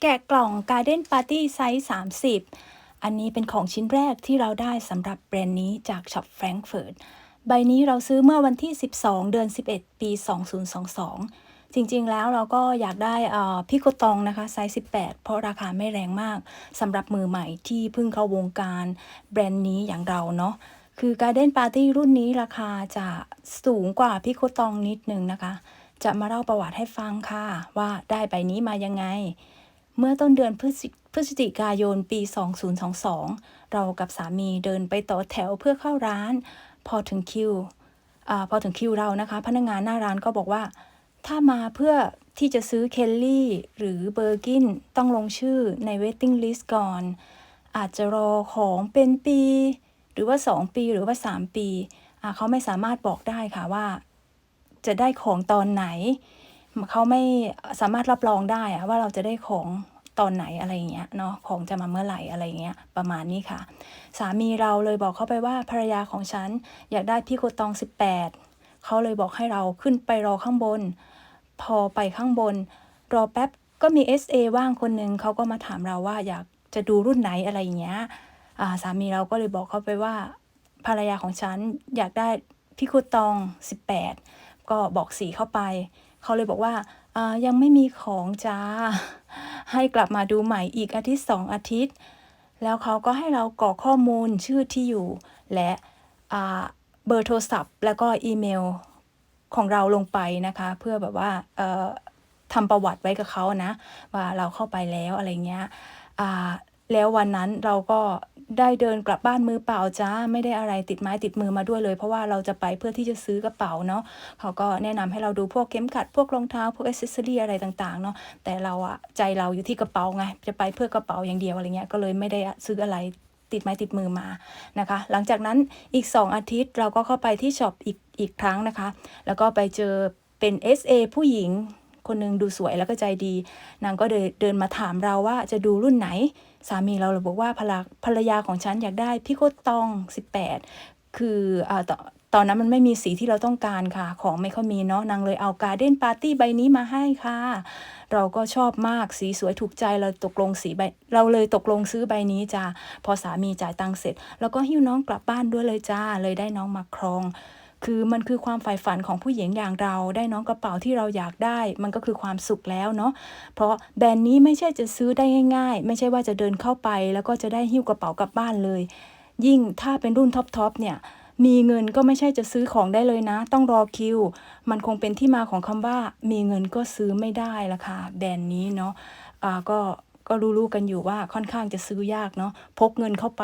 แกะกล่อง Garden Party ไซส์ 30 อันนี้เป็นของชิ้นแรกที่เราได้สำหรับแบรนด์นี้จากช็อปแฟรงก์เฟิร์ตใบนี้เราซื้อเมื่อวันที่ 12 เดือน 11 ปี 2022 จริงๆแล้วเราก็อยากได้พิโคตองนะคะไซส์ 18 เพราะราคาไม่แรงมากสำหรับมือใหม่ที่เพิ่งเข้าวงการแบรนด์นี้อย่างเราเนาะคือ Garden Party รุ่นนี้ราคาจะสูงกว่าพิโคตองนิดนึงนะคะ จะมาเล่าประวัติให้ฟังค่ะ ว่าได้ใบนี้มายังไง เมื่อต้นเดือนพฤศจิกายนปี 2022 เรากับสามีเดินไปต่อแถวเพื่อเข้าร้าน พอถึงคิวอพอถึงคิวเรานะคะ พนักงานหน้าร้านก็บอกว่า ถ้ามาเพื่อที่จะซื้อเคลลี่หรือเบอร์กินต้องลงชื่อใน waiting list ก่อน อาจจะรอของเป็นปี หรือว่า 2 ปีหรือว่า 3 ปีอะเขาไม่สามารถบอกได้ค่ะว่า จะได้ของตอนไหน เขาไม่สามารถรับรองได้อะว่าเราจะได้ของตอนไหนอะไรอย่างเงี้ยเนาะของจะมาเมื่อไหร่อะไรอย่างเงี้ยประมาณนี้ค่ะ สามีเราเลยบอกเขาไปว่าภรรยาของฉันอยากได้พี่โคตอง 18เขาเลยบอกให้เราขึ้นไปรอข้างบน พอไปข้างบน รอแป๊บก็มี SA ว่างคนหนึ่งเขาก็มาถามเราว่าอยากจะดูรุ่นไหนอะไรอย่างเงี้ยอ่าสามีเราก็เลยบอกเขาไปว่า ภรรยาของฉันอยากได้พี่โคตอง 18 ก็บอกสีเข้าไป เขาเลยบอกว่ายังไม่มีของจ้า ให้กลับมาดูใหม่อีกอาทิตย์สองอาทิตย์ แล้วเขาก็ให้เรากรอกข้อมูลชื่อที่อยู่ และเบอร์โทรศัพท์ แล้วก็อีเมลของเราลงไปนะคะ เพื่อแบบว่าทำประวัติไว้กับเขานะ ว่าเราเข้าไปแล้วอะไรเงี้ยแล้ววันนั้นเราก็ ได้เดินกลับบ้านมือเปล่าจ้าไม่ได้อะไรติดไม้ติดมือมาด้วยเลย เพราะว่าเราจะไปเพื่อที่จะซื้อกระเป๋าเนาะเขาก็แนะนำให้เราดูพวกเข็มขัดพวกรองเท้าพวกอ c เซสซอรี่อะไรต่างๆเนาะแต่เราอะใจเราอยู่ที่กระเป๋าไงจะไปเพื่อกระเป๋าอย่างเดียวอะไรเงี้ยก็เลยไม่ได้ซื้ออะไรติดไม้ติดมือมานะคะ หลังจากนั้นอีก 2 อาทิตย์เราก็เข้าไปที่ช็อปอีกอีกครั้งนะคะ แล้วก็ไปเจอเป็น SA ผู้หญิง คนนึงดูสวยแล้วก็ใจดี นางก็เดินเดินมาถามเราว่าจะดูรุ่นไหน สามีเราเราบอกว่าภรรภรรยาของฉันอยากได้พี่โคตอง 18 คืออ่าตตอนนั้นมันไม่มีสีที่เราต้องการค่ะ ของไม่ค่อยมีเนาะนางเลยเอาการ์เด้นปาร์ตี้ใบนี้มาให้ค่ะ เราก็ชอบมากสีสวยถูกใจเราตกลงสีใบ เราเลยตกลงซื้อใบนี้จ้าพอสามีจ่ายตังค์เสร็จ แล้วก็หิ้วน้องกลับบ้านด้วยเลยจ้าเลยได้น้องมาครอง คือมันคือความใฝ่ฝันของผู้หญิงอย่างเราได้น้องกระเป๋าที่เราอยากได้ มันก็คือความสุขแล้วเนาะเพราะแบรนด์นี้ไม่ใช่จะซื้อได้ง่าย ๆ ไม่ใช่ว่าจะเดินเข้าไป แล้วก็จะได้หิ้วกระเป๋ากลับบ้านเลย ยิ่งถ้าเป็นรุ่นท็อปๆเนี่ยมีเงินก็ไม่ใช่จะซื้อของได้เลยนะ ต้องรอคิว มันคงเป็นที่มาของคำว่า มีเงินก็ซื้อไม่ได้ละค่ะแบรนด์นี้เนาะอ่าก็ก็รู้ๆกันอยู่ว่าค่อนข้างจะซื้อยากเนาะพกเงินเข้าไป